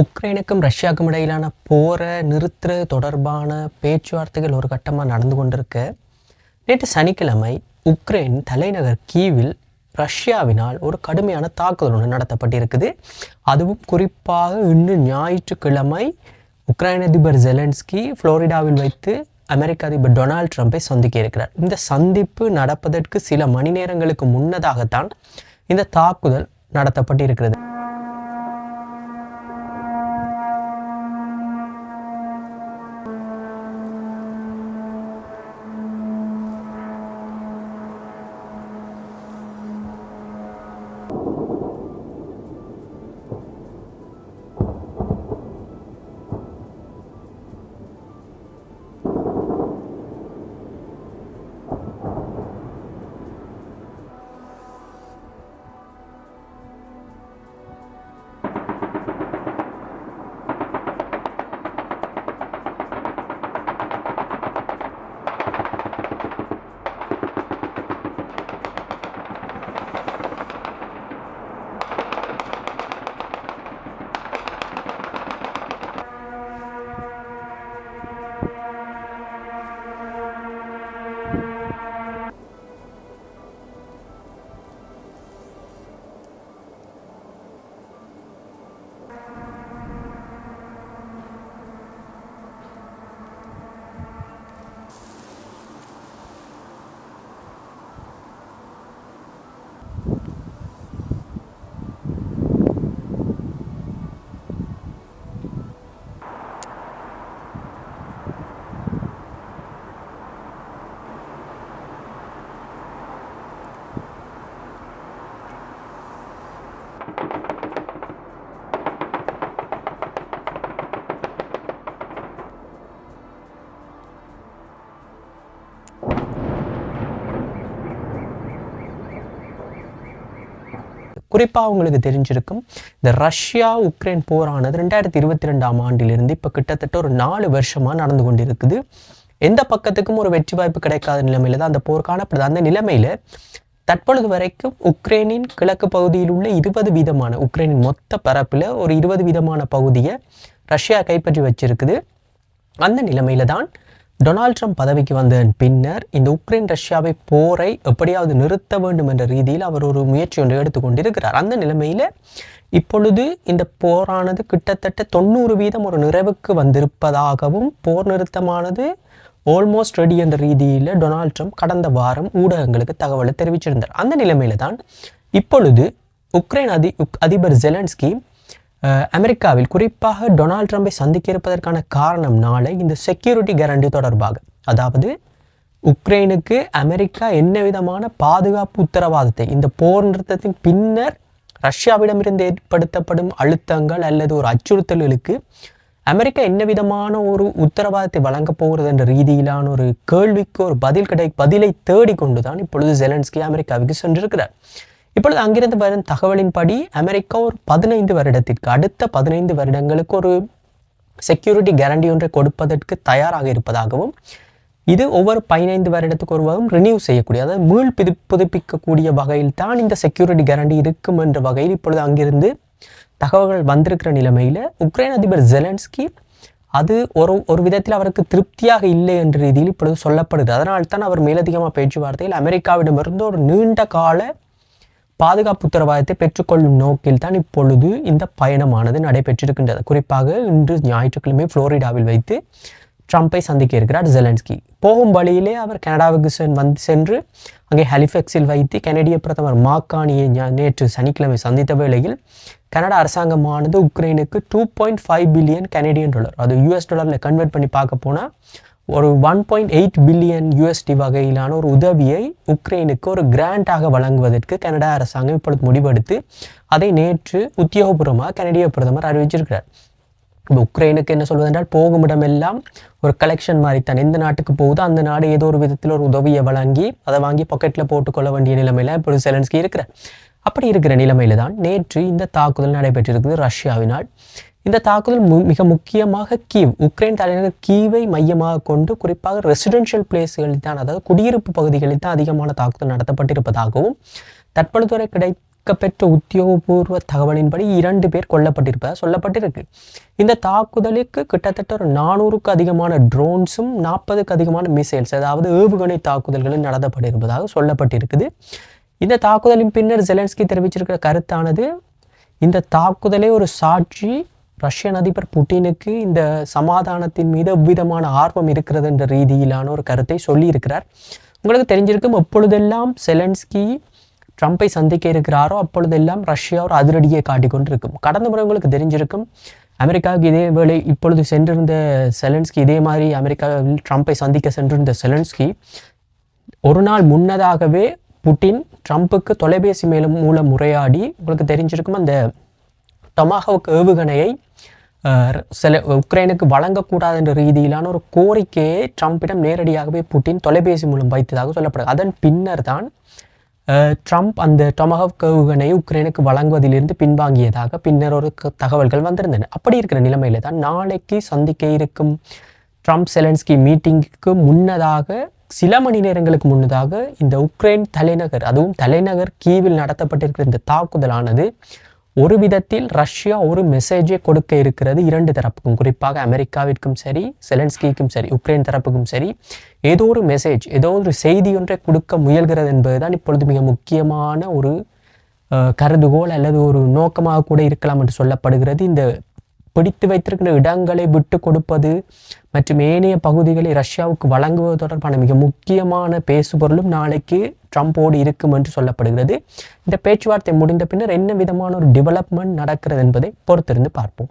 உக்ரைனுக்கும் ரஷ்யாவுக்கும் இடையிலான போரை நிறுத்துறது தொடர்பான பேச்சுவார்த்தைகள் ஒரு கட்டமாக நடந்து கொண்டிருக்க. நேற்று சனிக்கிழமை உக்ரைன் தலைநகர் கீவில் ரஷ்யாவினால் ஒரு கடுமையான தாக்குதல் ஒன்று நடத்தப்பட்டிருக்குது. அதுவும் குறிப்பாக இன்று ஞாயிற்றுக்கிழமை உக்ரைன் அதிபர் ஜெலன்ஸ்கி ஃப்ளோரிடாவில் வைத்து அமெரிக்க அதிபர் டொனால்ட் ட்ரம்ப்பை சந்திக்க இருக்கிறார். இந்த சந்திப்பு நடப்பதற்கு சில மணி நேரங்களுக்கு முன்னதாகத்தான் இந்த தாக்குதல் நடத்தப்பட்டிருக்கிறது. குறிப்பாக உங்களுக்கு தெரிஞ்சிருக்கும். இந்த ரஷ்யா உக்ரைன் போரானது ரெண்டாயிரத்தி இருபத்தி ரெண்டாம் ஆண்டிலிருந்து இப்போ கிட்டத்தட்ட ஒரு நாலு வருஷமாக நடந்து கொண்டிருக்குது. எந்த பக்கத்துக்கும் ஒரு வெற்றி வாய்ப்பு கிடைக்காத நிலைமையில தான் அந்த போர் காணப்படுது. அந்த நிலைமையில தற்பொழுது வரைக்கும் உக்ரைனின் கிழக்கு பகுதியில் உள்ள இருபது வீதமான உக்ரைனின் மொத்த பரப்பில் ஒரு இருபது வீதமான பகுதியை ரஷ்யா கைப்பற்றி வச்சிருக்குது. அந்த நிலைமையில தான் டொனால்ட் ட்ரம்ப் பதவிக்கு வந்த பின்னர் இந்த உக்ரைன் ரஷ்யாவை போரை எப்படியாவது நிறுத்த வேண்டும் என்ற ரீதியில் அவர் ஒரு முயற்சி ஒன்று எடுத்துக்கொண்டிருக்கிறார் அந்த நிலைமையில் இப்பொழுது இந்த போரானது கிட்டத்தட்ட தொண்ணூறு வீதம் ஒரு நிறைவுக்கு வந்திருப்பதாகவும் போர் நிறுத்தமானது ஆல்மோஸ்ட் ரெடி என்ற ரீதியில் டொனால்ட் ட்ரம்ப் கடந்த வாரம் ஊடகங்களுக்கு தகவலை தெரிவிச்சிருந்தார். அந்த நிலைமையில தான் இப்பொழுது உக்ரைன் அதி உக்- அதிபர் ஜெலன்ஸ்கி அமெரிக்காவில் குறிப்பாக டொனால்ட் ட்ரம்பை சந்திக்க இருப்பதற்கான காரணம் நாளை இந்த செக்யூரிட்டி கேரண்டி தொடர்பாக. அதாவது உக்ரைனுக்கு அமெரிக்கா என்ன விதமான பாதுகாப்பு உத்தரவாதத்தை இந்த போர் நிறுத்தத்தின் பின்னர் ரஷ்யாவிடமிருந்து ஏற்படுத்தப்படும் அழுத்தங்கள் அல்லது ஒரு அச்சுறுத்தல்களுக்கு அமெரிக்கா என்ன விதமான ஒரு உத்தரவாதத்தை வழங்கப் போகிறது என்ற ரீதியிலான ஒரு கேள்விக்கு ஒரு பதில் கிடை பதிலை தேடிக்கொண்டு தான் இப்பொழுது ஜெலன்ஸ்கி அமெரிக்காவுக்கு சென்றிருக்கிறார். இப்பொழுது அங்கிருந்து வரும் தகவலின்படி அமெரிக்கா ஒரு பதினைந்து வருடத்திற்கு அடுத்த பதினைந்து வருடங்களுக்கு ஒரு செக்யூரிட்டி கேரண்டி ஒன்றை கொடுப்பதற்கு தயாராக இருப்பதாகவும் இது ஒவ்வொரு பதினைந்து வருடத்துக்கு ஒருவரும் ரினியூ செய்யக்கூடிய அதாவது மீள் புது புதுப்பிக்கக்கூடிய வகையில் தான் இந்த செக்யூரிட்டி கேரண்டி இருக்கும் என்ற வகையில் இப்பொழுது அங்கிருந்து தகவல்கள் வந்திருக்கிற நிலைமையில் உக்ரைன் அதிபர் ஜெலன்ஸ்கி அது ஒரு ஒரு விதத்தில் அவருக்கு திருப்தியாக இல்லை என்ற ரீதியில் இப்பொழுது சொல்லப்படுது. அதனால் தான் அவர் மேலதிகமாக பேச்சுவார்த்தையில் அமெரிக்காவிடமிருந்து ஒரு நீண்ட கால பாதுகாப்பு உத்தரவாதத்தை பெற்றுக்கொள்ளும் நோக்கில் தான் இப்பொழுது இந்த பயணமானது நடைபெற்றிருக்கின்றது. குறிப்பாக இன்று ஞாயிற்றுக்கிழமை புளோரிடாவில் வைத்து ட்ரம்ப்பை சந்திக்க இருக்கிறார் ஜெலன்ஸ்கி. போகும் வழியிலே அவர் கனடாவுக்கு சென் வந்து சென்று அங்கே ஹெலிஃபெக்ஸில் வைத்து கனடிய பிரதமர் மாக்கானியை நேற்று சனிக்கிழமை சந்தித்த வேளையில் கனடா அரசாங்கமானது உக்ரைனுக்கு two point five billion Canadian dollar அது யூஎஸ் டாலரில் கன்வெர்ட் பண்ணி பார்க்க போனால் ஒரு one point eight billion USD வகையிலான ஒரு உதவியை உக்ரைனுக்கு ஒரு கிராண்டாக வழங்குவதற்கு கனடா அரசாங்கம் இப்பொழுது முடிவெடுத்து அதை நேற்று உத்தியோகபூர்வமாக கனடிய பிரதமர் அறிவிச்சிருக்கிறார். இப்போ உக்ரைனுக்கு என்ன சொல்வதென்றால் போகும் இடமெல்லாம் ஒரு கலெக்ஷன் மாதிரி தான். எந்த நாட்டுக்கு போகுதோ அந்த நாடு ஏதோ ஒரு விதத்தில் ஒரு உதவியை வழங்கி அதை வாங்கி பாக்கெட்டில் போட்டுக்கொள்ள வேண்டிய நிலைமையில இப்பொழுது செலன்ஸ்கி இருக்கிறார். அப்படி இருக்கிற நிலைமையில தான் நேற்று இந்த தாக்குதல் நடைபெற்றிருக்குது ரஷ்யாவினால். இந்த தாக்குதல் மு- மிக முக்கியமாக கீவ் உக்ரைன் தலைநகர் கீவை மையமாக கொண்டு குறிப்பாக ரெசிடென்ஷியல் பிளேஸ்களில் தான் அதாவது குடியிருப்பு பகுதிகளில் தான் அதிகமான தாக்குதல் நடத்தப்பட்டிருப்பதாகவும் தற்பொழுதுவரை கிடைக்கப்பெற்ற உத்தியோகபூர்வ தகவலின்படி இரண்டு பேர் கொல்லப்பட்டிருப்பதாக சொல்லப்பட்டிருக்கு. இந்த தாக்குதலுக்கு கிட்டத்தட்ட ஒரு நானூறுக்கு அதிகமான ட்ரோன்ஸும் நாற்பதுக்கு அதிகமான மிசைல்ஸ் அதாவது ஏவுகணை தாக்குதல்களும் நடத்தப்பட்டிருப்பதாக சொல்லப்பட்டிருக்குது. இந்த தாக்குதலின் பின்னர் ஜெலன்ஸ்கி தெரிவிச்சிருக்கிற கருத்தானது இந்த தாக்குதலே ஒரு சாட்சி ரஷ்யன் அதிபர் புட்டினுக்கு இந்த சமாதானத்தின் மீது எவ்விதமான ஆர்வம் இருக்கிறது என்ற ரீதியிலான ஒரு கருத்தை சொல்லியிருக்கிறார். உங்களுக்கு தெரிஞ்சிருக்கும் எப்பொழுதெல்லாம் செலன்ஸ்கி ட்ரம்ப்பை சந்திக்க இருக்கிறாரோ அப்பொழுதெல்லாம் ரஷ்யா ஒரு அதிரடியை காட்டிக் கொண்டிருக்கும் கடந்த முறை உங்களுக்கு தெரிஞ்சிருக்கும் அமெரிக்காவுக்கு இதே வேளை இப்பொழுது சென்றிருந்த செலன்ஸ்கி இதே மாதிரி அமெரிக்காவில் ட்ரம்ப்பை சந்திக்க சென்றிருந்த செலன்ஸ்கி ஒரு நாள் முன்னதாகவே புட்டின் ட்ரம்ப்புக்கு தொலைபேசி மேலும் மூலம் உரையாடி உங்களுக்கு தெரிஞ்சிருக்கும் அந்த டொமாஹோக் ஏவுகணையை சில உக்ரைனுக்கு வழங்கக்கூடாது என்ற ரீதியிலான ஒரு கோரிக்கையை ட்ரம்ப்பிடம் நேரடியாகவே புட்டின் தொலைபேசி மூலம் வைத்ததாக சொல்லப்படுது. அதன் பின்னர் தான் ட்ரம்ப் அந்த டொமஹவ் ஏவுகணையை உக்ரைனுக்கு வழங்குவதிலிருந்து பின்வாங்கியதாக பின்னர் ஒரு க- தகவல்கள் வந்திருந்தன. அப்படி இருக்கிற நிலைமையில தான் நாளைக்கு சந்திக்க இருக்கும் ட்ரம்ப் செலன்ஸ்கி மீட்டிங்குக்கு முன்னதாக சில மணி நேரங்களுக்கு முன்னதாக இந்த உக்ரைன் தலைநகர் அதுவும் தலைநகர் கீவில் நடத்தப்பட்டிருக்கிற இந்த தாக்குதலானது ஒரு விதத்தில் ரஷ்யா ஒரு மெசேஜை கொடுக்க இருக்கிறது இரண்டு தரப்புக்கும். குறிப்பாக அமெரிக்காவிற்கும் சரி செலன்ஸ்கிக்கும் சரி உக்ரைன் தரப்புக்கும் சரி ஏதோ ஒரு மெசேஜ் ஏதோ ஒரு செய்தி ஒன்றை கொடுக்க முயல்கிறது என்பதுதான் இப்பொழுது மிக முக்கியமான ஒரு கருதுகோள் அல்லது ஒரு நோக்கமாக கூட இருக்கலாம் என்று சொல்லப்படுகிறது. இந்த பிடித்து வைத்திருக்கிற இடங்களை விட்டு கொடுப்பது மற்றும் ஏனைய பகுதிகளை ரஷ்யாவுக்கு வழங்குவது தொடர்பான மிக முக்கியமான பேசுபொருளும் நாளைக்கு ட்ரம்போடு இருக்கும் என்று சொல்லப்படுகிறது. இந்த பேச்சுவார்த்தை முடிந்த பின்னர் என்ன விதமான ஒரு டெவலப்மெண்ட் நடக்கிறது என்பதை பொறுத்திருந்து பார்ப்போம்.